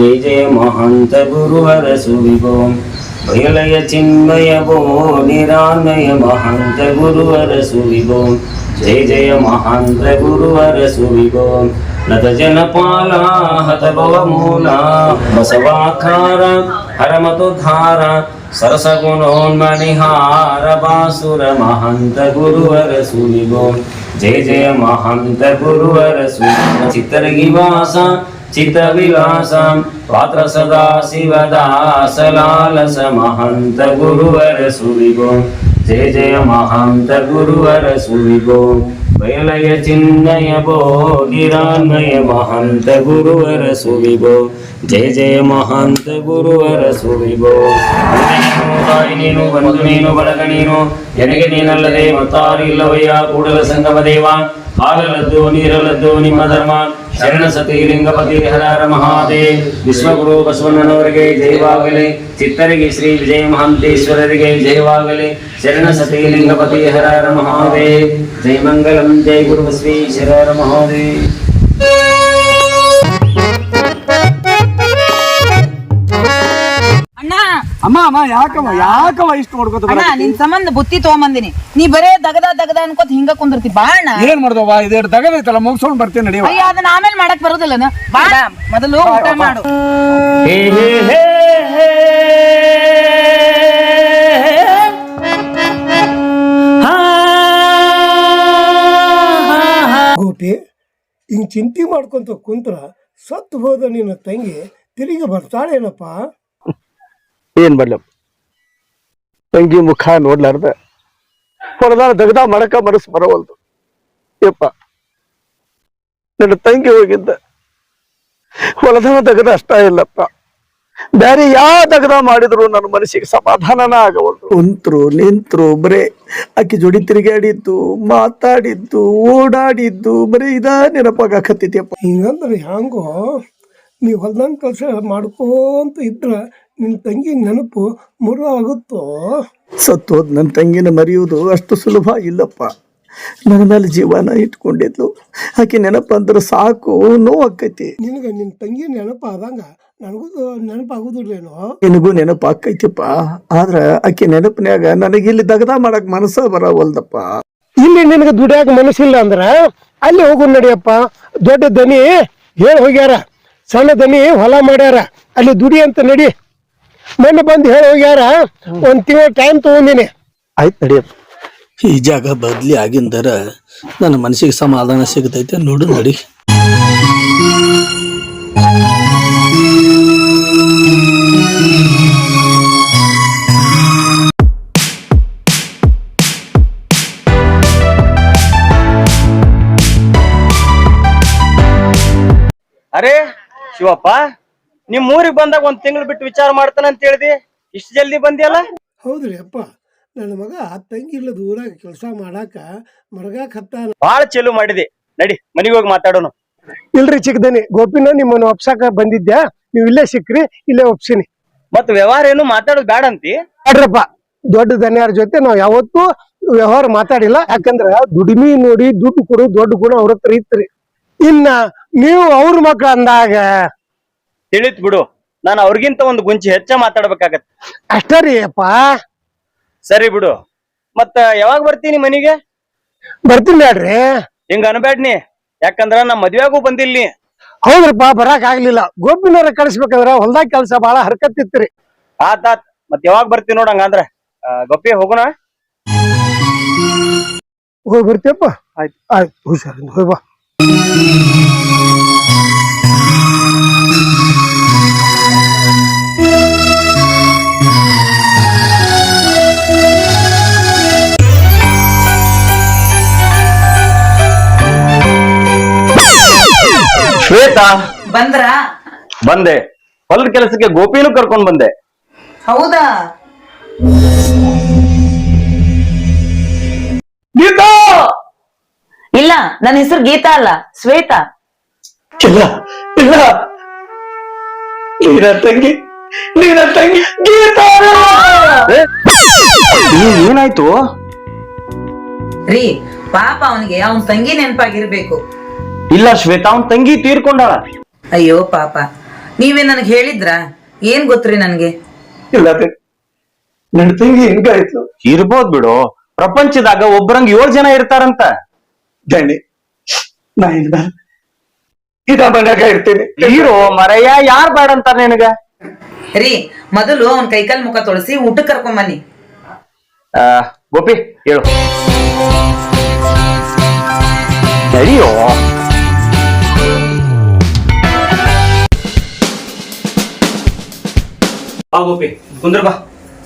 జయ జయ మహంత గురువర సువిభో. భయలయ చిన్మయ భో నిరామయ మహంత గురువర సువిభో. జయ జయ మహంత గురువర సువిభో. నత జనపాలా హత భవమూలా బసవాకార హరమతు ధార. సరసగుణోన్మణిహార బాసుర మహంత గురువర సువిభో. జయ జయ మహంత గురువర సువిభో. చిత్తరగివాస ಚಿತ್ತರಗಿ ವಾಸ ಚಿತ್ತ ವಿಲಾಸ ಪಾತ್ರ ಸದಾ ಶಿವದಾಸ ಲಾಲಸ ಮಹಂತ ಗುರುವರ ಸುವಿಗೋ ಜಯ ಜಯ ಮಹಾಂತ ಗುರುವರ ಸುವಿಗೋ ಬಯಲಯ ಚಿನ್ನಯ ಬೋ ನಿರಾನ್ಮಯ ಮಹಂತ ಗುರುವರ ಸುವಿಗೋ ಜಯ ಜಯ ಮಹಾಂತ ಗುರುವರ ಸುವಿಗೋ ನೀನು ತಾಯಿ ನೀನು ಬಂಧು ನೀನು ಬಳಗ ನೀನು ನನಗೆ ನೀನಲ್ಲದೆ ಮತ್ತಾರು ಇಲ್ಲವಯ್ಯ ಕೂಡಲ ಸಂಗಮ ದೇವ ಹಾಲಲದ್ದು ನೀರಲದ್ದು ನಿಮ್ಮ ಧರ್ಮ ಶರಣ ಸತಿ ಲಿಂಗಪತಿ ಹರ ಮಹಾದೇವ್ ವಿಶ್ವಗುರು ಬಸವಣ್ಣನವರಿಗೆ ಜಯವಾಗಲಿ ಚಿತ್ತರಿಗೆ ಶ್ರೀ ವಿಜಯ ಮಹಾಂತೇಶ್ವರರಿಗೆ ಜಯವಾಗಲಿ ಶರಣ ಸತಿ ಲಿಂಗಪತಿ ಹರ ಮಹಾದೇವ್ ಜಯ ಮಂಗಲಂ ಜಯ ಗುರು ಬಸವೇಶ್ವರ ಹರ ಮಹಾದೇವ್ ಅಮ್ಮ ಅಮ್ಮ ಯಾಕಮ್ಮ ಯಾಕಮ್ಮ ಇಷ್ಟು ನೋಡ್ಕೊತ ಅಣ್ಣ ನಿನ್ ಸಂಬಂಧ ಬುತ್ತಿ ತಗೊಂಬಂದಿನಿ. ನೀ ಬರೇ ದಗದ ದಗದ ಅನ್ಕೋತ ಹಿಂಗ ಕುಂದಿರ್ತಿ. ಬಾ ಅಣ್ಣ. ಏನ್ ಮಾಡ್ದವ ದಗದ ತಗದೈತಲ್ಲ ಮುಗಿಸ್ಕೊಂಡ್ ಬರ್ತೀನಿ ನಡಿವ ಅಯ್ಯ ಅದನ್ನ ಆಮೇಲೆ ಮಾಡಕ್ ಬರೋದಿಲ್ಲ ಬಾ ಮೊದಲು ಊಟ ಮಾಡು. ಹೇ ಹೇ ಹೇ ಹೇ. ಹಾ, ಹಾ, ಹಾ. ಗೋಪಿ ಹಿಂಗ್ ಚಿಂತೆ ಮಾಡ್ಕೊಂತ ಕುಂತ್ರ ಸತ್ತು ಹೋದ ನಿನ್ನ ತಂಗಿ ತಿರುಗಿ ಬರ್ತಾಳೇನಪ್ಪ? ಏನ್ ಮಾಡ್ಲಪ್ಪ ತಂಗಿ ಮುಖ ನೋಡ್ಲಾರ್ದ. ಹೊಡೆದಾರ ದಗದ ಮಡಕ ಮನಸ್ಸು ಬರವಲ್ದು. ಯಪ್ಪ. ನನ್ನ ತಂಗಿ ಹೋಗಿದ್ದ. ಹೊಲದವ ದಗದ ಅಷ್ಟ ಇಲ್ಲಪ್ಪ. ಬ್ಯಾರೆ ಯಾವ ದಗದ ಮಾಡಿದ್ರು ನನ್ನ ಮನಸ್ಸಿಗೆ ಸಮಾಧಾನನ ಆಗವಲ್ದು. ಕುಂತ್ರು ನಿಂತ್ರು ಬರೇ ಆಕಿ ಜೋಡಿ ತಿರುಗಾಡಿದ್ದು ಮಾತಾಡಿದ್ದು ಓಡಾಡಿದ್ದು ಬರೀ ಇದ ನೆನಪಾಗಕತ್ತಿದ್ಯಪ್ಪ ಹಿಂಗಂದ್ರೆ ಹ್ಯಾಂಗೋ? ನೀ ಹೊಲ್ದಂಗೆ ಕೆಲಸ ಮಾಡ್ಕೋಂತ ಇದ್ರೆ ನಿನ್ನ ತಂಗಿ ನೆನಪು ಮರು ಆಗುತ್ತೋ? ಸತ್ತೋದ್ ನನ್ನ ತಂಗಿನ ಮರೆಯುವುದು ಅಷ್ಟು ಸುಲಭ ಇಲ್ಲಪ್ಪ. ನನ್ನ ಮೇಲೆ ಜೀವನ ಇಟ್ಕೊಂಡಿದ್ಲು. ಆಕೆ ನೆನಪಂದ್ರೆ ಸಾಕು ನೋವಾಕೈತಿ ನಿನಗೆ ನಿನ್ನ ತಂಗಿ ನೆನಪು ಆದಂಗ ನನಗೂ ನೆನಪಾಗುದಿಲ್ಲೇನೋ? ನಿನಗೂ ನೆನಪು ಆಕೈತಿಪ್ಪ ಆದ್ರೆ ಆಕೆ ನೆನಪಿನ್ಯಾಗ ನನಗೆ ಇಲ್ಲಿ ದಗದ ಮಾಡಕ್ ಮನಸ್ಸ ಬರವಲ್ದಪ್ಪ. ಇಲ್ಲಿ ನಿನಗೆ ದುಡಿಯಾಕ ಮನಸ್ಸಿಲ್ಲ ಅಂದ್ರ ಅಲ್ಲಿ ಹೋಗು ನಡಿಯಪ್ಪ. ದೊಡ್ಡ ದನಿ ಹೇಳಿ ಹೋಗ್ಯಾರ. ಸಣ್ಣ ದನಿ ಹೊಲ ಮಾಡ್ಯಾರ. ಅಲ್ಲಿ ದುಡಿ ಅಂತ ನಡಿ. ಮೊನ್ನೆ ಬಂದು ಹೇಳಿ ಹೋಗ್ಯಾರ, ಒಂದ್ ತಿಂಗಳ ಟೈಮ್ ತಗೊಂಡಿನಿ. ಆಯ್ತು ನಡಿಯಪ್ಪ ಈ ಜಾಗ ಬದ್ಲಿ ಆಗಿಂದರ ನನ್ನ ಮನಸ್ಸಿಗೆ ಸಮಾಧಾನ ಸಿಗತೈತೆ ನೋಡು ನಡಿ. ಶಿವಪ್ಪ ನಿಮ್ ಊರಿಗೆ ಬಂದಾಗ ಒಂದ್ ತಿಂಗಳು ಬಿಟ್ಟು ವಿಚಾರ ಮಾಡ್ತಾನ ಅಂತ ಹೇಳ್ದಿ? ಇಷ್ಟು ಜಲ್ದಿ ಬಂದಿಯಲ್ಲ? ಹೌದ್ರಿ ಅಪ್ಪ ನನ್ನ ಮಗ ಆ ತಂಗಿ ಇಲ್ಲದ ಊರಾಗ ಕೆಲಸ ಮಾಡಾಕ ಮರಗಾಕ್ ಹತ್ತಾನ. ಬಾಳ ಚೆಲು ಮಾಡಿದಿ. ನಡಿ ಮನೆಗೆ ಹೋಗಿ ಮಾತಾಡೋಣ ಇಲ್ರಿ ಚಿಕ್ಕದನಿ ಗೋಪಿನ ನಿಮ್ಮನ್ನು ಒಪ್ಸಾಕ ಬಂದಿದ್ಯಾ? ನೀವ್ ಇಲ್ಲೇ ಸಿಕ್ರಿ ಇಲ್ಲೇ ಒಪ್ಸಿನಿ. ಮತ್ ವ್ಯವಹಾರ ಏನು ಮಾತಾಡೋದು ಬೇಡ ಅಂತಿ? ನೋಡ್ರಪ್ಪ ದೊಡ್ಡ ದನಿಯಾರ ಜೊತೆ ನಾವ್ ಯಾವತ್ತೂ ವ್ಯವಹಾರ ಮಾತಾಡಿಲ್ಲ. ಯಾಕಂದ್ರ ದುಡಿಮಿ ನೋಡಿ ದುಡ್ಡು ಕೊಡು ದೊಡ್ಡ ಗುಣ ಅವ್ರ ಹತ್ರ ಇತ್ರಿ. ಇನ್ನ ನೀವು ಅವ್ರ ಮಕ್ಳು ಅಂದಾಗ ತಿಳಿತ್ ಬಿಡು. ನಾನು ಅವ್ರಿಗಿಂತ ಒಂದು ಗುಂಚಿ ಹೆಚ್ಚ ಮಾತಾಡ್ಬೇಕಾಗತ್ತೆ. ಅಷ್ಟ ರೀ ಅಪ್ಪ. ಸರಿ ಬಿಡು. ಮತ್ತ ಯಾವಾಗ ಬರ್ತೀನಿ ಮನಿಗೆ? ಬರ್ತೀನಿ ಬೇಡ್ರಿ ಹಿಂಗ ಅನ್ಬೇಡ್ನಿ ಯಾಕಂದ್ರ ನಮ್ ಮದ್ವೆಗೂ ಬಂದಿಲ್ಲ ನೀ ಹೌದ್ರಪ್ಪ ಬರಾಕ್ ಆಗ್ಲಿಲ್ಲ. ಗೋಪಿನವ್ರ ಕಳಿಸ್ಬೇಕಂದ್ರ ಹೊಲ್ದಾಗ ಕೆಲ್ಸ ಬಹಳ ಹರ್ಕತ್ತಿತ್ರಿ. ಆತ್ ಆತ್. ಮತ್ ಯಾವಾಗ ಬರ್ತೀನಿ ನೋಡ ಹಂಗಂದ್ರ. ಆ, ಗಪ್ಪಿ ಹೋಗೋಣ ಹೋಗಿ ಬರ್ತೀಯಪ್ಪ. ಆಯ್ತು. ಆಯ್ತು ಹುಷಾರಿಂದ ಹೋಗಿ ಬಾ. ಶ್ವೇತಾ ಬಂದ್ರ? ಬಂದೆ. ಹೊಲದ ಕೆಲಸಕ್ಕೆ ಗೋಪಿನೂ ಕರ್ಕೊಂಡ್ ಬಂದೆ. ಹೌದಾ? ಇಲ್ಲ ನನ್ನ ಹೆಸರು ಗೀತಾ ಅಲ್ಲ ಶ್ವೇತಾ. ಇಲ್ಲ ಇಲ್ಲ. ನೀನ ತಂಗಿ ನೀನ ತಂಗಿ ಗೀತಾ ಏನಾಯ್ತು? ರೀ ಪಾಪ ಅವನಿಗೆ ಅವನ್ ತಂಗಿ ನೆನಪಾಗಿರ್ಬೇಕು. ಇಲ್ಲ ಶ್ವೇತಾ ಅವ್ನ್ ತಂಗಿ ತೀರ್ಕೊಂಡಾಳ. ಅಯ್ಯೋ ಪಾಪ ನೀವೇ ನನಗೆ ಹೇಳಿದ್ರ? ಏನ್ ಗೊತ್ತ್ರಿ ನನ್ಗೆ? ಇಲ್ಲ ನನ್ನ ತಂಗಿ ಹೆಂಗಾಯ್ತು? ಇರ್ಬೋದ್ ಬಿಡು. ಪ್ರಪಂಚದಾಗ ಒಬ್ರಂಗ್ ಏಳು ಜನ ಇರ್ತಾರಂತ. ದಂಡಿ ನಾ ಇನ್ನ ಇದ ಮನ್ಯಾಗ ಇರ್ತೀನಿ. ಹೀರೋ ಮರಯ್ಯ ಯಾರ್ ಬೇಡ ಅಂತಾರ ನಿನಗ? ರೀ ಮೊದಲು ಅವ್ನ ಕೈಕಾಲ್ ಮುಖ ತೊಳಸಿ ಊಟಕ್ಕೆ ಕರ್ಕೊಂಬನ್ನಿ ಆ, ಗೋಪಿ ಹೇಳು. ನಡಿಯೋ. ಬಾ ಗೋಪಿ ಕುಂದ್ರ ಬಾ.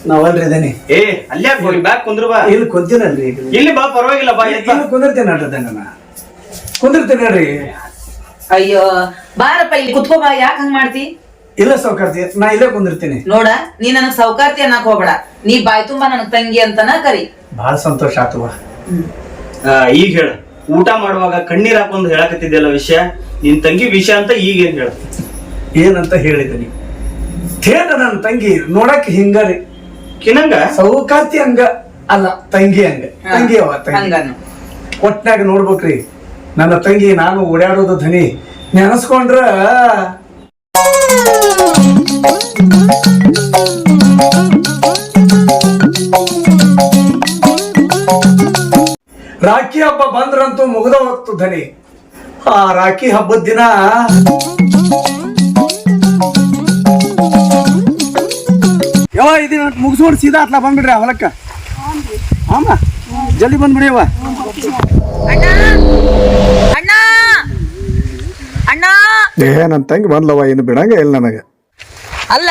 ನಾವಲ್ರಿ ಇದೇನಿ. ಏ ಅಲ್ಲೇ ಹೋಗಿ ಬ್ಯಾಗ್ ಕುಂದ್ರ ಬಾ. ಇಲ್ಲಿ ಕುಂತೀನಲ್ರಿ ಇಲ್ಲಿ. ಬಾ ಪರವಾಗಿಲ್ಲ ಬಾ ಎದ್ದ ಇಲ್ಲಿ ಕುಂದಿರ್ತೇನೆ ನೋಡ್ರಿ ನಾನು. ಕುಂದಿರ್ತೇನೆ ನೋಡ್ರಿ. ಅಯ್ಯೋ ಬಾರಪ್ಪ ಇಲ್ಲಿ ಕುತ್ಕೋ ಬಾ ಯಾಕೆ ಹಂಗ್ ಮಾಡ್ತಿ? ಇಲ್ಲ ಸೌಕರ್ತಿ ನಾ ಇಲ್ಲೇ ಕುಂದಿರ್ತೀನಿ. ನೋಡ ನೀ ನನಗ್ ಸೌಕಾರ್ತಿ ಅನ್ನಕ್ ಹೋಗ್ಬೇಡ. ನೀ ಬಾಯ್ ತುಂಬಾ ನನಗ್ ತಂಗಿ ಅಂತನ ಕರಿ. ಬಹಳ ಸಂತೋಷ ಆತವ ಆ, ಈಗ ಹೇಳ. ಊಟ ಮಾಡುವಾಗ ಕಣ್ಣೀರ್ ಹಾಕೊಂಡು ಹೇಳಕತ್ತಿದ್ದೆಲ್ಲ ವಿಷಯ? ನಿನ್ ತಂಗಿ ವಿಷಯ ಅಂತ ಈಗ ಏನ್ ಹೇಳ? ಏನಂತ ಹೇಳಿದನಿ ಥೇಟ ನನ್ನ ತಂಗಿ ನೋಡಕ್ ಹಿಂಗರಿ. ಕಿನಂಗ ಸೌಕಾತಿ ಹಂಗ ಅಲ್ಲ ತಂಗಿ ಹಂಗ. ತಂಗಿ ಅವ ತಂಗಿ. ಒಟ್ನಾಗ ನೋಡ್ಬೇಕ್ರಿ. ನನ್ನ ತಂಗಿ ನಾನು ಓಡಾಡೋದು ಧನಿ ನೆನಸ್ಕೊಂಡ್ರ? ರಾಖಿ ಹಬ್ಬ ಬಂದ್ರಂತೂ ಮುಗ್ದ ಹೋಗ್ತು ಧನಿ ಆ ರಾಖಿ ಹಬ್ಬದ ದಿನ ಯಾವ ಇದನ್ನ ಮುಗಿಸ್ಕೊಂಡು ಸೀದಾ ಅಟ್ಲ ಬಂದ್ಬಿಡ್ರಿ ಆ ಹೊಲಕ್ಕ. ಆಮ ಜಲ್ದಿ ಬಂದ್ಬಿಡಿ ಅವ ಅಣ್ಣ ಅಣ್ಣ ಏ ನನ್ನ ತಂಗಿ ಬಂದ್ಲವ ಏನು ಬಿಡಂಗ ಇಲ್ಲ ನನಗೆ. ಅಲ್ಲ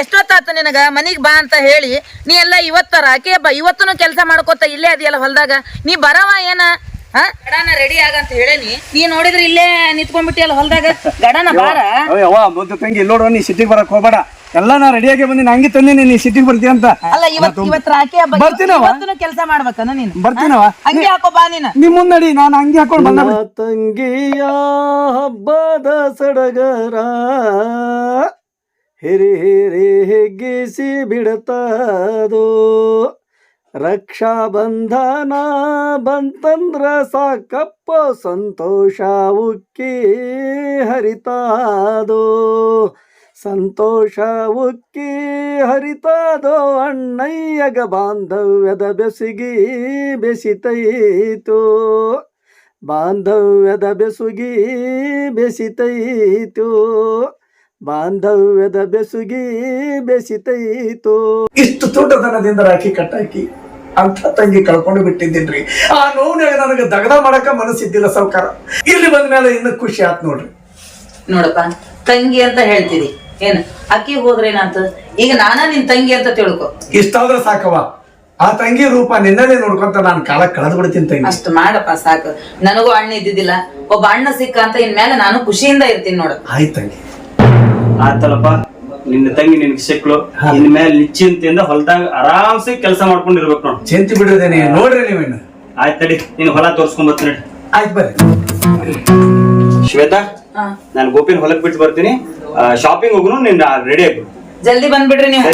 ಎಷ್ಟೊತ್ತಾತ ನಿನಗ? ಮನಿಗ್ ಬಾ ಅಂತ ಹೇಳಿ ನೀ ಎಲ್ಲ ಇವತ್ತ ಆಕೆ ಬಾ ಇವತ್ತನು ಕೆಲಸ ಮಾಡ್ಕೋತ ಇಲ್ಲೇ ಅದಿಯಲ್ಲ ಹೊಲ್ದಾಗ? ನೀ ಬರವ ಏನ? ಗಡಾನ ಗಡನ ರೆಡಿ ಆಗ ಅಂತ ಹೇಳೇನಿ. ನೀ ನೋಡಿದ್ರೆ ಇಲ್ಲೇ ನಿಂತ್ಕೊಂಡ್ಬಿಟ್ಟಿಯಲ್ಲ ಹೊಲ್ದಾಗ? ಗಡಾನ ಬಾರ. ತಂಗಿ ನೋಡುವ ನೋಡು ನೀ ಸಿಟಿಗೆ ಬರಕ್ ಹೋಗ್ಬೇಡ. ಎಲ್ಲ ನಾ ರೆಡಿಯಾಗಿ ಬಂದಿನಿ. ಹಂಗೆ ತಂದಿನಿ. ನೀ ಸಿಟಿಗೆ ಬರ್ತೀಯ ಅಂತ. ಅಲ್ಲ ಇವತ್ತು ಹಬ್ಬ. ಇವತ್ತನು ಕೆಲಸ ಮಾಡ್ಬೇಕನ ನೀನು? ಬರ್ತೀನವ ಹಂಗೆ ಹಾಕೋ ಬಾ ನೀನು. ನಿಮ್ ಮುನ್ನಡಿ ನಾನು ಹಂಗೆ ಹಾಕೊಂಡು ಬಂದ ತಂಗಿಯ ಹಬ್ಬದ ಸಡಗರ ಹಿರಿ ಹಿರಿ ಹಿಗ್ಗಿಸಿ ಬಿಡತದು. ರಕ್ಷಾ ಬಂಧನ ಬಂತಂದ್ರ ಸಾಕಪ್ಪ ಸಂತೋಷ ಉಕ್ಕಿ ಹರಿತಾದೋ. ಸಂತೋಷ ಉಕ್ಕಿ ಹರಿತಾದೋ ಅಣ್ಣಯ್ಯಗ ಬಾಂಧವ್ಯದ ಬೆಸುಗಿ ಬೆಸಿತೈತು. ಬಾಂಧವ್ಯದ ಬೆಸುಗಿ ಬೆಸಿತೈತು. ಬಾಂಧವ್ಯದ ಬೆಸುಗಿ ಬೆಸಿತೈತು. ಇಷ್ಟು ತುಂಟತನದಿಂದ ರಾಖಿ ಕಟ್ಟಾಕಿ ಅಂತ ತಂಗಿ ಕಳ್ಕೊಂಡು ಬಿಟ್ಟಿದ್ದೀನ್ರಿ. ಆ ನೋವು ನನಗೆ ದಗದ ಮಾಡಕ ಮನಸ್ಸಿದ್ದಿಲ್ಲ ಸೌಕಾರ ಇಲ್ಲಿ ಬಂದ ಮೇಲೆ ಇನ್ನು ಖುಷಿ ಆತ್ ನೋಡ್ರಿ. ನೋಡಪ್ಪ ತಂಗಿ ಅಂತ ಹೇಳ್ತಿದಿ ಏನ್? ಅಕ್ಕಿ ಹೋದ್ರೇನಂತ? ಈಗ ನಾನ ನಿನ್ ತಂಗಿ ಅಂತ ತಿಳ್ಕೊ. ಇಷ್ಟಾದ್ರೆ ಸಾಕವ ಆ ತಂಗಿ ರೂಪ ನಿನ್ನದೇ ನೋಡ್ಕೊಂತ ನಾನು ಕಾಲ ಕಳೆದು ಬಿಡ್ತೀನಿ ತಂಗಿ. ಅಷ್ಟು ಮಾಡಪ್ಪ ಸಾಕು. ನನಗೂ ಅಣ್ಣ ಇದ್ದಿದ್ದಿಲ್ಲ. ಒಬ್ಬ ಅಣ್ಣ ಸಿಕ್ಕ ಅಂತ ಇನ್ಮೇಲೆ ನಾನು ಖುಷಿಯಿಂದ ಇರ್ತೀನಿ ನೋಡು. ಆಯ್ತು ತಂಗಿ. ಆತಲ್ಲಪ್ಪ ನಿನ್ನ ತಂಗಿ ನಿನ್ಗೆ ಸಿಕ್ಳು ಇನ್ಮೇಲೆ ನಿಶ್ಚಿಂತೆಯಿಂದ ಹೊಲದಾಗ ಆರಾಮ್ಸಿ ಕೆಲಸ ಮಾಡ್ಕೊಂಡು ಇರ್ಬೇಕು ನೋಡು. ಚಿಂತೆ ಬಿಡಿದೇನೆ ನೋಡ್ರಿ ನೀವಿನ್ನು ಆಯ್ತು ತಡಿ ನಿನ್ ಹೊಲ ತೋರ್ಸ್ಕೊಂಡ್ ಬರ್ತೀನಿ. ಆಯ್ತು ಬರ್ರಿ. ಶ್ವೇತಾ ಹಾ. ನಾನು ಗೋಪಿನ ಹೊಲಕ್ ಬಿಟ್ಟು ಬರ್ತೀನಿ. ಶಾಪಿಂಗ್ ಹೋಗುನು ನೀನ್ ರೆಡಿ ಆಗ್ಬಿಡು ಜಲ್ದಿ ಬಂದ್ಬಿಡ್ರಿ ನೀವು.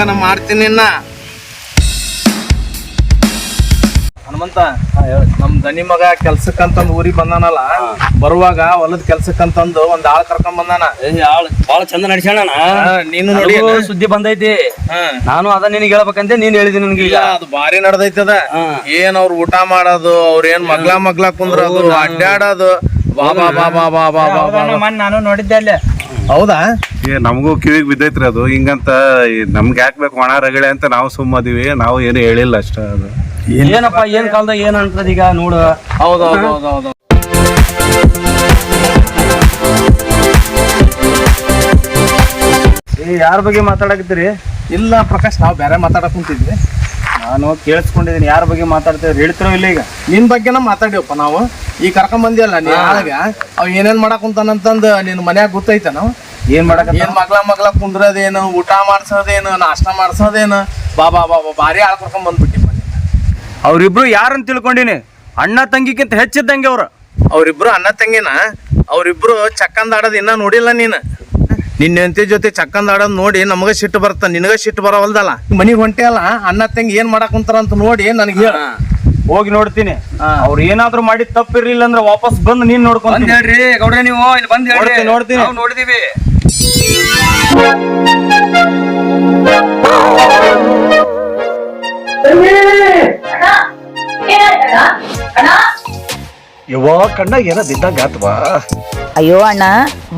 ನಾ ಮಾಡ್ತೀನಿ ಹನುಮಂತ ನಮ್ ದನಿ ಮಗ ಕೆಲ್ಸಕ್ಕಂತಂದ್ ಊರಿಗೆ ಬಂದಾನಲ್ಲ ಬರುವಾಗ ಹೊಲದ ಕೆಲ್ಸಕ್ಕಂತಂದು ಒಂದ್ ಆಳ್ ಕರ್ಕೊಂಡ್ ಬಂದಾನ. ಬಹಳ ಚಂದ ನಡ್ಸ್ಯಾಣ ನೀನು ನೋಡಿ ಸುದ್ದಿ ಬಂದೈತಿ. ನಾನು ಅದ ನಿನಗೆ ಹೇಳ್ಬೇಕಂತ ನೀನ್ ಹೇಳಿದಿ ನನ್ಗೆ ಈಗ. ಅದು ಭಾರಿ ನಡ್ದೈತಿ ಏನ್ ಅವ್ರ ಊಟ ಮಾಡೋದು ಅವ್ರ ಏನ್ ಮಗ್ಲಾ ಮಗ್ಲ ಕುಂದ್ರದು ಅಡ್ಡಾಡೋದು ಬಾ ಬಾ ಬಾ ಬಾ ಬಾ ಬಾ ನಾನು ನೋಡಿದ್ದೆ ಅಲ್ಲೇ. ಹೌದಾ? ಏ ನಮಗೂ ಕಿವಿಗೆ ಬಿದ್ದೈತ್ರಿ ಅದು. ಹಿಂಗಂತ ನಮ್ಗೆ ಯಾಕೆ ಬೇಕು ಒಣ ರಗಳೆ ಅಂತ ನಾವು ಸುಮ್ಮದಿವಿ. ನಾವು ಏನು ಹೇಳಿಲ್ಲ ಅಷ್ಟ ಅದು. ಏನಪ್ಪ ಏನ್ ಕಾಲದಾಗ ಏನ್ ಅಂತದ ಈಗ ನೋಡು. ಹೌದು ಹೌದು ಹೌದು ಹೌದು ಏ ಯಾರ ಬಗ್ಗೆ ಮಾತಾಡಕತ್ತೀರಿ? ಇಲ್ಲ ಪ್ರಕಾಶ್ ನಾವು ಬೇರೆ ಮಾತಾಡಕ್ ಕುಂತಿದ್ವಿ. ನಾನು ಕೇಳಿಸ್ಕೊಂಡಿದ್ದೀನಿ ಯಾರ ಬಗ್ಗೆ ಮಾತಾಡ್ತೇವೆ ಹೇಳ್ತಿರೋ ಇಲ್ಲ ಈಗ. ನಿನ್ ಬಗ್ಗೆನ ಮಾತಾಡಿವಪ್ಪ ನಾವು. ಈ ಕರ್ಕೊಂಡ್ ಬಂದಿಯಲ್ಲ ನೀ ಆಳಗ. ಅವ್ ಏನೇನ್ ಮಾಡಕ್ ಕುಂತಾನಂತಂದ್ ನಿನ್ ಮನ್ಯಾಗ ಗೊತ್ತೈತ ನಾವು. ಏನ್ ಮಾಡಕ ಏನ್ ಮಗ್ಲ ಮಗ್ಲ ಕುಂದ್ರದೇನು ಊಟ ಮಾಡ್ಸೋದೇನು ನಾಷ್ಟ ಮಾಡ್ಸೋದೇನು ಬಾಬಾ ಬಾಬಾ ಭಾರಿ ಆಳ್ ಕರ್ಕೊಂಡ್ ಬಂದ್ಬಿಟ್ಟಿ ಅವ್ರಿಬ್ರು ಯಾರನ್ನ ತಿಳ್ಕೊಂಡಿನಿ? ಅಣ್ಣ ತಂಗಿಗಿಂತ ಹೆಚ್ಚಿದ್ದಂಗೆ ಅವ್ರ. ಅವ್ರಿಬ್ರು ಅಣ್ಣ ತಂಗಿನ? ಅವ್ರಿಬ್ರು ಚಕ್ಕಂದಾಡೋದು ಇನ್ನ ನೋಡಿಲ್ಲ ನೀನು. ನಿನ್ನ ಹೆಂಡತಿ ಜೊತೆ ಚಕ್ಕಂದ ಆಡೋದ್ ನೋಡಿ ನಮಗ ಸಿಟ್ಟು ಬರುತ್ತ? ನಿನಗ ಸಿಟ್ಟು ಬರವಲ್ದಲ್ಲ? ಮನೆ ಹೊಂಟೆ ಅಲ್ಲ ಅನ್ನ ತಂಗಿ ಏನ್ ಮಾಡಕ್ ಕುಂತಾರ ಅಂತ ನೋಡಿ ನನಗೆ ಹೇಳ. ಹೋಗಿ ನೋಡ್ತೀನಿ. ಅವ್ರು ಏನಾದ್ರು ಮಾಡಿ ತಪ್ಪಿರ್ಲಿಲ್ಲ ಅಂದ್ರೆ ವಾಪಸ್ ಬಂದು ನೀನ್ ನೋಡ್ಕೊಂಡ್ ಹೇಳ್ರಿ ಗೌಡ್ರೆ ನೀವು ಇಲ್ಲಿ ಬಂದ್ ಹೇಳ್ರಿ. ನೋಡ್ತೀನಿ ನೋಡಿದೀವಿ. ನೋಡಿದೀವಿ ಯವ್ವ ಕಣ್ಣ ಏನ ಬಿದ್ದಂಗ ಆತ್ವಾ ಅಯ್ಯೋ ಅಣ್ಣ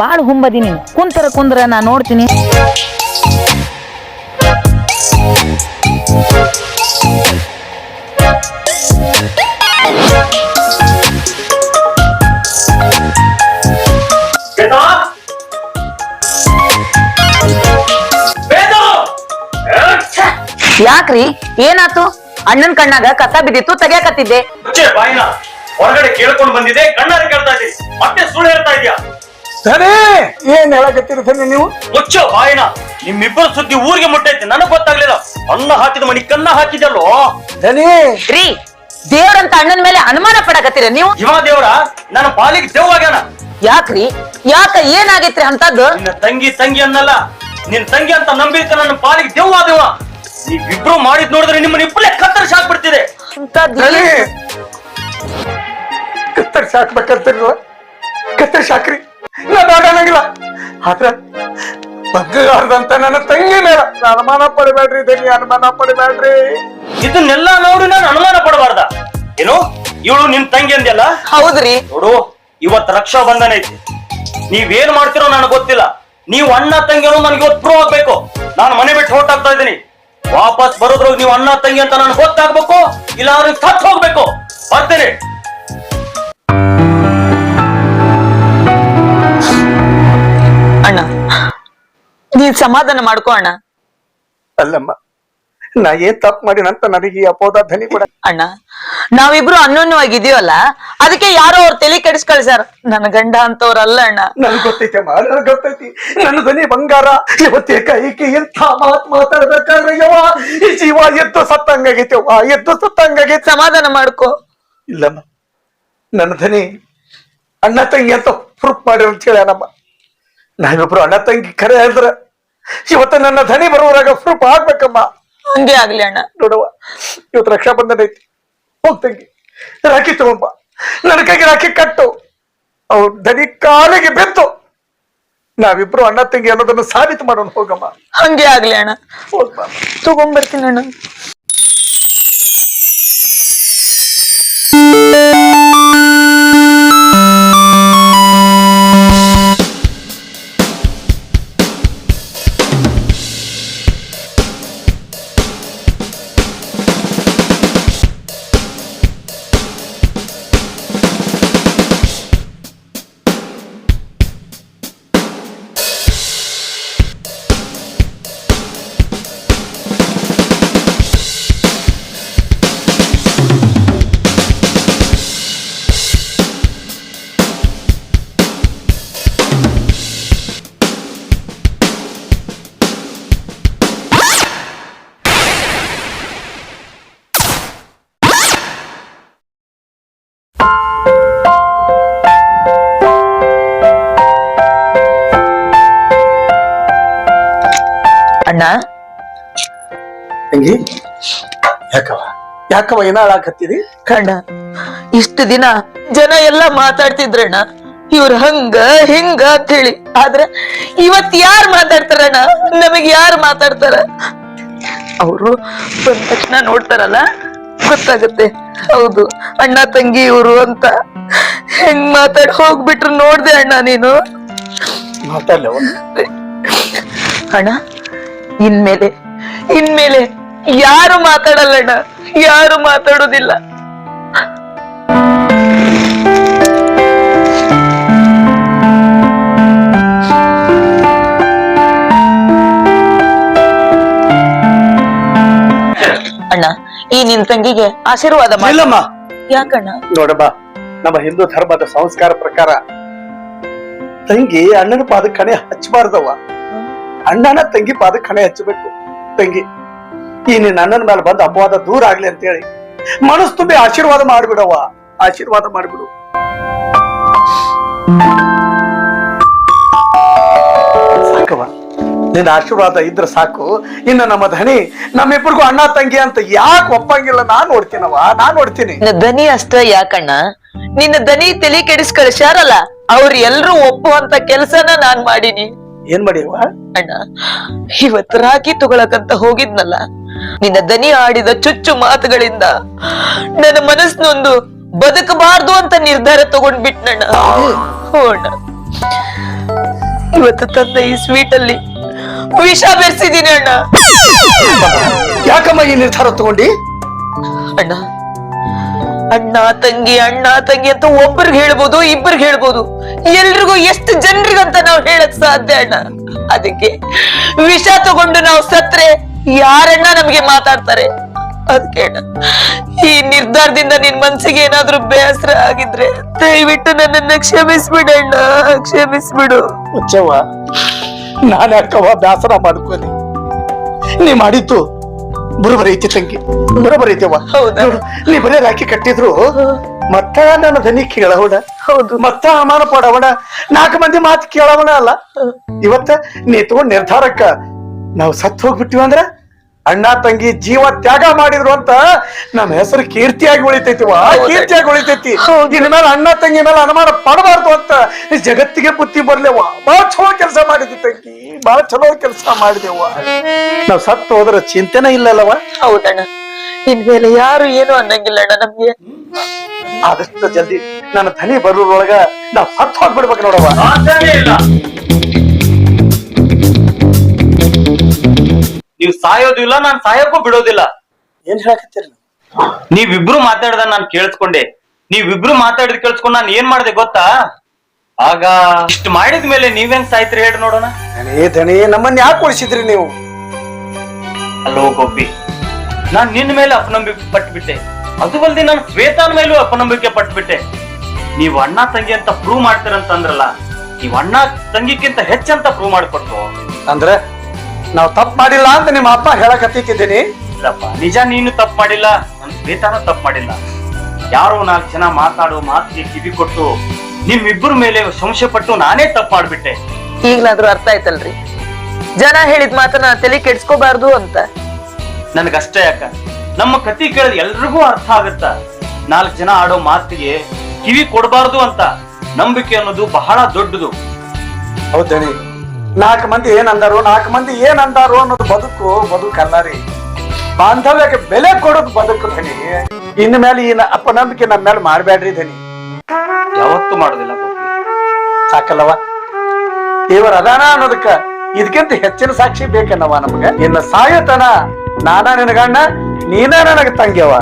ಬಾಳ ಹುಂಬದಿ ನೀನು. ಕುಂತರ ಕುಂದ್ರ ನಾ ನೋಡ್ತೀನಿ. ಯಾಕ್ರಿ? ಏನಾತು? ಅಣ್ಣನ್ ಕಣ್ಣಾಗ ಕಸ ಬಿದ್ದಿತ್ತು ತೆಗ್ಯಾಕತ್ತಿದ್ದೆ. ಬಾಯಿನ. ಹೊರಗಡೆ ಕೇಳ್ಕೊಂಡು ಬಂದಿದೆ ಕಣ್ಣಾರೆ ಕೇಳ್ತಾ ಇದ್ದೀನಿ ಮತ್ತೆ ಸುಳ್ಳು ಹೇಳ್ತಾ ಇದೀಯಾ? ಸರಿ. ಏನ್ ಹೇಳಕತ್ತೀರಿ ಸರಿ ನೀವು? ಮುಚ್ಚೋ ಬಾಯಿನ ನಿಮ್ಮಿಬ್ಬರ ಸುದ್ದಿ ಊರಿಗೆ ಮುಟ್ಟೈತೆ ನನಗ್ ಗೊತ್ತಾಗ್ಲಿಲ್ಲ. ಅನ್ನ ಹಾಕಿದ ಮನಿ ಕನ್ನ ಹಾಕಿದಲ್ಲೋ ಸರಿ. ರೀ ದೇವ್ರಂತ ಅಣ್ಣನ ಮೇಲೆ ಅನುಮಾನ ಪಡಕತ್ತೀರ ನೀವು? ಇವ ದೇವ್ರ ನನ್ನ ಪಾಲಿಗೆ ದೆವ್ವಾಗ್ಯಾನ ಯಾಕ್ರಿ? ಯಾಕ ಏನಾಗೈತ್ರಿ ಅಂತದ್ದು? ನಿನ್ನ ತಂಗಿ ತಂಗಿ ಅನ್ನಲ್ಲ ನಿನ್ ತಂಗಿ ಅಂತ ನಂಬಿರ್ತ ನನ್ನ ಪಾಲಿಗೆ ದೆವ್ವಾದವ ನೀವಿಬ್ರು ಮಾಡಿದ್ ನೋಡಿದ್ರೆ ನಿಮ್ಮನ್ನ ಇಬ್ಬರೇ ಕತ್ತರಿಸಿ ಹಾಕ್ಬಿಡ್ತಿದೆ ಅಂತದ್ದು ಧನಿ ಕತ್ತರಿಸಿ ಹಾಕ್ಬೇಕಂತಿರಲ್ಲ ಕತ್ತರಿಸಿ ಹಾಕ್ರಿ ನಾ ಆಗಂಗಿಲ್ಲ ಆದ್ರ ಬಂಗಾರದಂತ ನನ್ನ ತಂಗಿ ಮೇಲೆ ಅನುಮಾನ ಪಡಬೇಡ್ರಿ ತಂಗಿ ಅನುಮಾನ ಪಡಬೇಡ್ರಿ. ಇದನ್ನೆಲ್ಲ ನೋಡಿ ನಾನು ಅನುಮಾನ ಪಡಬಾರ್ದ. ಏನು? ಇವಳು ನಿನ್ ತಂಗಿ ಅಂದ್ಯಲ್ಲ? ಹೌದ್ರಿ. ನೋಡು ಇವತ್ ರಕ್ಷಾ ಬಂಧನ ಐತಿ. ನೀವೇನ್ ಮಾಡ್ತಿರೋ ನನಗೆ ಗೊತ್ತಿಲ್ಲ. ನೀವು ಅಣ್ಣ ತಂಗಿರೋ ಅನ್ನೋದು ನನಗೆ ಇವತ್ತು ಪ್ರೂವ್ ಆಗ್ಬೇಕು. ನಾನು ಮನೆ ಬಿಟ್ಟು ಹೊರಟಾಗ್ತಾ ಇದ್ದೀನಿ. ವಾಪಸ್ ಬರೋದ್ರಾಗ ನೀವು ಅಣ್ಣ ತಂಗಿ ಅಂತ ನನಗೆ ಗೊತ್ತಾಗ್ಬೇಕು? ಇಲ್ಲ ಅವ್ರಿಗೆ ಸತ್ ಹೋಗ್ಬೇಕು. ಬರ್ತೇನೆ. ಅಣ್ಣ ನೀನ್ ಸಮಾಧಾನ ಮಾಡ್ಕೋ ಅಣ್ಣ. ಅಲ್ಲಮ್ಮ ನಾ ಏನ್ ತಪ್ಪು ಮಾಡಿನಂತ ನನಗೆ ಈ ಅಪೋದ ಧನಿ ಕೂಡ ಅಣ್ಣ ನಾವಿಬ್ರು ಅನ್ಯೋನ್ಯವಾಗಿದೀವಲ್ಲ ಅದಕ್ಕೆ ಯಾರೋ ಅವ್ರ ತಲೆ ಕೆಡಿಸ್ಕೊಳ್ಳಿ ಸರ್. ನನ್ನ ಗಂಡ ಅಂತವ್ರಲ್ಲ ಅಣ್ಣ. ನನ್ಗೆ ಗೊತ್ತೈತೆ ನನಗೆ ಗೊತ್ತೈತಿ. ನನ್ನ ಧನಿ ಬಂಗಾರ ಇವತ್ತೇ ಕೈಕಿ ಇಂಥ ಮಾತ್ ಮಾತಾಡ್ಬೇಕಾದ್ರೆ ಯವ್ವ? ಈ ಜೀವ ಎದ್ದು ಸತ್ತಂಗಾಗೈತೆ ಯವ್ವ ಎದ್ದು ಸತ್ತಂಗಾಗೈತೆ. ಸಮಾಧಾನ ಮಾಡ್ಕೋ. ಇಲ್ಲಮ್ಮ ನನ್ನ ಧನಿ ಅಣ್ಣ ತಂಗಿ ಅಂತ ಪ್ರೂಫ್ ಮಾಡಿ ಅಂತ ಹೇಳ್ಯಾನಮ್ಮ ನಾವಿಬ್ರು ಅಣ್ಣ ತಂಗಿ ಕರೆ ಹೇಳಿದ್ರ ಇವತ್ತ ನನ್ನ ಧನಿ ಬರುವಾಗ ಪ್ರೂಫ್ ಆಗ್ಬೇಕಮ್ಮ. ಹಂಗೆ ಆಗ್ಲಿ ಅಣ್ಣ. ನೋಡವ್ವ ಇವತ್ತು ರಕ್ಷಾ ಬಂಧನ ಐತಿ. ಹೋಗ್ ತಂಗಿ ರಾಖಿ ತಗೊಂಬ. ನನ್ನ ಕೈಗೆ ರಾಖಿ ಕಟ್ಟು. ಅವ್ರ ಧನಿ ಕಾಲಿಗೆ ಬಿತ್ತು ನಾವಿಬ್ರು ಅಣ್ಣ ತಂಗಿ ಅನ್ನೋದನ್ನ ಸಾಬೀತು ಮಾಡೋಣ ಹೋಗಮ್ಮ. ಹಂಗೆ ಆಗ್ಲಿ ಅಣ್ಣ. ಹೋಗ್ಬಾ. ತಗೊಂಡ್ಬರ್ತೀನಿ ಅಣ್ಣ. ಯಾಕವ ವೈನಾಳಾಕತ್ತೀರಿ ಕಣ್ಣ ಇಷ್ಟು ದಿನ ಜನ ಎಲ್ಲ ಮಾತಾಡ್ತಿದ್ರಣ್ಣ. ಇವ್ರ ಹಂಗ ಹಿಂಗ ಅಂತ ಹೇಳಿ ಆದ್ರೆ ಇವತ್ ಯಾರ್ ಮಾತಾಡ್ತಾರಣ್ಣ? ನಮಗ್ ಯಾರು ಮಾತಾಡ್ತಾರ? ಅವರು ಬಂದ ತಕ್ಷಣ ನೋಡ್ತಾರಲ್ಲ? ಗೊತ್ತಾಗತ್ತೆ. ಹೌದು ಅಣ್ಣ ತಂಗಿ ಇವ್ರು ಅಂತ. ಹೆಂಗ್ ಮಾತಾಡ್ ಹೋಗ್ಬಿಟ್ರು ನೋಡ್ದೆ ಅಣ್ಣ ನೀನು. ಮಾತಾಡ್ಲವ ಅಣ್ಣ ಇನ್ಮೇಲೆ ಇನ್ಮೇಲೆ ಯಾರು ಮಾತಾಡಲ್ಲಣ್ಣ? ಯಾರು ಮಾತಾಡೋದಿಲ್ಲ. ಅಣ್ಣ ಈ ನಿನ್ ತಂಗಿಗೆ ಆಶೀರ್ವಾದ ಇಲ್ಲಮ್ಮ. ಯಾಕಣ್ಣ? ನೋಡಮ್ಮ ನಮ್ಮ ಹಿಂದೂ ಧರ್ಮದ ಸಂಸ್ಕಾರ ಪ್ರಕಾರ ತಂಗಿ ಅಣ್ಣನ ಪಾದಕ್ಕೆ ಕಣೆ ಹಚ್ಚಬಾರ್ದವ ಅಣ್ಣನ ತಂಗಿ ಪಾದಕ್ಕೆ ಕಣೆ ಹಚ್ಚಬೇಕು. ತಂಗಿ ಈ ನನ್ನನ್ ಮೇಲೆ ಬಂದ ಅಪವಾದ ದೂರ ಆಗ್ಲಿ ಅಂತೇಳಿ ಮನಸ್ಸು ತುಂಬಿ ಆಶೀರ್ವಾದ ಮಾಡ್ಬಿಡವ್ವ. ಆಶೀರ್ವಾದ ಮಾಡ್ಬಿಡು. ಸಾಕವ ನಿನ್ನ ಆಶೀರ್ವಾದ ಇದ್ರೆ ಸಾಕು. ಇನ್ನು ನಮ್ಮ ಧನಿ ನಮ್ಮಿಬ್ಬರಿಗೂ ಅಣ್ಣ ತಂಗಿ ಅಂತ ಯಾಕೆ ಒಪ್ಪಂಗಿಲ್ಲ? ನಾನ್ ನೋಡ್ತೀನವ ನಾನ್ ನೋಡ್ತೀನಿ. ನಿನ್ನ ದನಿ ಅಷ್ಟ ಯಾಕಣ್ಣ? ನಿನ್ನ ದನಿ ತಲೆ ಕೆಡಿಸ್ ಕಳಿಸ್ಯಾರಲ್ಲ ಅವ್ರ ಎಲ್ರು ಒಪ್ಪುವಂತ ಕೆಲ್ಸನ ನಾನ್ ಮಾಡೀನಿ. ಏನ್ ಮಾಡಿರುವ? ಅಣ್ಣ ಇವತ್ ರಾಖಿ ತಗೊಳಕಂತ ಹೋಗಿದ್ನಲ್ಲ ನಿನ್ನ ದನಿ ಆಡಿದ ಚುಚ್ಚು ಮಾತುಗಳಿಂದ ನನ್ನ ಮನಸ್ನೊಂದು ಬದುಕಬಾರ್ದು ಅಂತ ನಿರ್ಧಾರ ತಗೊಂಡ್ಬಿಟ್ನಣ್ಣ. ಹೋಣ ಅಣ್ಣ. ಇವತ್ತು ತಂದ ಈ ಸ್ವೀಟ್ ಅಲ್ಲಿ ವಿಷ ಬೆರೆಸಿದೀನಿ ಅಣ್ಣ. ಯಾಕಮ್ಮ ಈ ನಿರ್ಧಾರ ತಗೊಂಡಿ? ಅಣ್ಣ ಅಣ್ಣ ತಂಗಿ ಅಣ್ಣ ತಂಗಿ ಅಂತ ಒಬ್ಬರಿಗೆ ಹೇಳ್ಬೋದು ಇಬ್ಬರಿಗೆ ಹೇಳ್ಬೋದು. ಎಲ್ರಿಗೂ ಎಷ್ಟು ಜನರಿಗಂತ ನಾವು ಹೇಳಕ್ ಸಾಧ್ಯ ಅಣ್ಣ? ಅದಕ್ಕೆ ವಿಷ ತಗೊಂಡು ನಾವು ಸತ್ರೆ, ಯಾರಣ್ಣ ನಮ್ಗೆ ಮಾತಾಡ್ತಾರೆ? ಅದಕ್ಕೆ ಈ ನಿರ್ಧಾರದಿಂದ ನಿನ್ ಮನ್ಸಿಗೆ ಏನಾದ್ರೂ ಬೇಸರ ಆಗಿದ್ರೆ ದಯವಿಟ್ಟು ನನ್ನನ್ನ ಕ್ಷಮಿಸ್ಬಿಡಣ್ಣ ಕ್ಷಮಿಸ್ಬಿಡು. ನಾನು ಯಾಕವ್ವ ಬೇಸರ ಮಾಡ್ಕೊಳ್ಳಿ ನೀ ಮಾಡಿದ್ದು. ಬರೋಬರಿ ಐತಿ ತಂಗಿ ಬರೋಬರಿ? ನೋಡು, ನೀ ಬರೀ ರಾಖಿ ಕಟ್ಟಿದ್ರು ಮತ್ತ ನನ್ನ ದನಿ ಕೇಳವಣ ಹೌದು. ಮತ್ತ ಅಮಾನ ಪಡವಣ ನಾಲ್ಕು ಮಂದಿ ಮಾತು ಕೇಳವಣ ಅಲ್ಲ? ಇವತ್ತ ನೀ ತಗೊಂಡ್ ನಿರ್ಧಾರಕ್ಕ ನಾವು ಸತ್ತು ಹೋಗ್ಬಿಟ್ಟಿವಿ ಅಂದ್ರ ಅಣ್ಣ ತಂಗಿ ಜೀವ ತ್ಯಾಗ ಮಾಡಿದ್ರು ಅಂತ ನಮ್ಮ ಹೆಸರು ಕೀರ್ತಿಯಾಗಿ ಉಳಿತೈತಿವ ಕೀರ್ತಿಯಾಗಿ ಉಳಿತೈತಿ. ಇನ್ ಮೇಲೆ ಅಣ್ಣ ತಂಗಿ ಮೇಲೆ ಅನುಮಾನ ಪಡಬಾರ್ದು ಅಂತ ಈ ಜಗತ್ತಿಗೆ ಬುತ್ತಿ ಬರ್ಲೇವ ಬಹಳ ಚಲೋ ಕೆಲಸ ಮಾಡಿದ್ವಿ ತಂಗಿ. ಬಹಳ ಚಲೋ ಕೆಲಸ ಮಾಡಿದೆವ್ವ. ನಾವ್ ಸತ್ತು ಹೋದ್ರ ಚಿಂತೆನೇ ಇಲ್ಲಲ್ಲವ ಹೌದಣ್ಣ ಇನ್ಮೇಲೆ ಯಾರು ಏನು ಅನ್ನಂಗಿಲ್ಲ ಅಣ್ಣ ನಮ್ಗೆ. ಆದಷ್ಟು ಜಲ್ದಿ ನನ್ನ ಧನಿ ಬರೋದ್ರೊಳಗ ನಾವ್ ಸತ್ತು ಹೋಗ್ಬಿಡ್ಬೇಕು ನೋಡವ್ವ. ನೀವು ಸಾಯೋದಿಲ್ಲ ನಾನ್ ಸಾಯಕ್ಕೂ ಬಿಡೋದಿಲ್ಲ. ಏನ್ ಹೇಳಕತ್ತೀರಿ ನೀವಿಬ್ರು ಮಾತಾಡ್ದ ನಾನ್ ಕೇಳಿಸ್ಕೊಂಡೆ. ನೀವಿಬ್ರು ಮಾತಾಡಿದ್ ಕೇಳಿಸ್ಕೊಂಡ್ ನಾನ್ ಏನ್ ಮಾಡ್ದೆ ಗೊತ್ತಾ? ಆಗ ಇಷ್ಟ ಮಾಡಿದ ಮೇಲೆ ನೀವೇನ್ ಸಾಯ್ತ್ರಿ ಹೇಳಿ ನೋಡೋಣ. ಧನಿ ನಮ್ಮನ್ನ ಯಾಕೆ ಉಳಿಸಿದ್ರಿ ನೀವು? ಅಲ್ಲೋ ಗೋಪಿ ನಾನ್ ನಿನ್ ಮೇಲೆ ಅಪನಂಬಿಕೆ ಪಟ್ಬಿಟ್ಟೆ. ಅದು ಅಲ್ದೆ ನಾನು ಶ್ವೇತಾನ್ ಮೇಲೂ ಅಪನಂಬಿಕೆ ಪಟ್ಬಿಟ್ಟೆ. ನೀವ್ ಅಣ್ಣ ತಂಗಿ ಅಂತ ಪ್ರೂವ್ ಮಾಡ್ತೀರಂತಂದ್ರಲ್ಲ ನೀವ್ ಅಣ್ಣ ತಂಗಿಕ್ಕಿಂತ ಹೆಚ್ಚಂತ ಪ್ರೂವ್ ಮಾಡ್ಕೊಟ್ರು. ಅಂದ್ರೆ? ನಾವ್ ತಪ್ಪು ಮಾಡಿಲ್ಲ ಅಂತ ನಿಮ್ಮ ಅಪ್ಪ ಹೇಳಕತ್ತಿದ್ದೀನಿ ಇಲ್ಲಪ್ಪ ನಿಜ ನೀನು ತಪ್ಪು ಮಾಡಿಲ್ಲ ನನ್ ಶ್ವೇತಾನು ತಪ್ಪು ಮಾಡಿಲ್ಲ. ಯಾರೋ ನಾಲ್ಕು ಜನ ಮಾತಾಡೋ ಮಾತಿಗೆ ಕಿವಿ ಕೊಟ್ಟು ನಿಮ್ಮಿಬ್ಬರ ಮೇಲೆ ಸಂಶಯ ಪಟ್ಟು ನಾನೇ ತಪ್ಪು ಮಾಡ್ಬಿಟ್ಟೆ. ಈಗ್ಲಾದ್ರೂ ಅರ್ಥ ಆಯ್ತಲ್ರಿ? ಜನ ಹೇಳಿದ ಮಾತನ್ನ ತಲೆ ಕೆಡ್ಸ್ಕೋಬಾರ್ದು ಅಂತ. ನನಗಷ್ಟೇ ಯಾಕ? ನಮ್ಮ ಕತಿ ಕೇಳಿದ ಎಲ್ರಿಗೂ ಅರ್ಥ ಆಗುತ್ತ? ನಾಲ್ಕು ಜನ ಆಡೋ ಮಾತಿಗೆ ಕಿವಿ ಕೊಡಬಾರ್ದು ಅಂತ ನಂಬಿಕೆ ಅನ್ನೋದು ಬಹಳ ದೊಡ್ಡದು. ಹೌದಣಿ ನಾಲ್ಕು ಮಂದಿ ಏನಂದಾರು? ನಾಲ್ಕು ಮಂದಿ ಏನಂದಾರು ಅನ್ನೋದು ಬದುಕು ಬದುಕಲ್ಲ ರೀ. ಬಾಂಧವ್ಯಕ್ಕೆ ಬೆಲೆ ಕೊಡೋದು ಬದುಕು ಧನಿ ಇನ್ ಮೇಲೆ ಈ ಅಪ್ಪ ನಂಬಿಕೆ ನಮ್ಮ ಮೇಲೆ ಮಾಡಬೇಡ್ರಿ ಧನಿ ಯಾವತ್ತು ಮಾಡೋದಿಲ್ಲ ಸಾಕಲ್ಲವ ದೇವರ ಅದಾನ ಅನ್ನೋದಕ್ಕ ಇದಕ್ಕಿಂತ ಹೆಚ್ಚಿನ ಸಾಕ್ಷಿ ಬೇಕೇನವ ನಮಗ? ಇನ್ನ ಸಾಯತನ. ನಾನ ನಿನಗಣ್ಣ ನೀನ ನನಗ ತಂಗ್ಯವ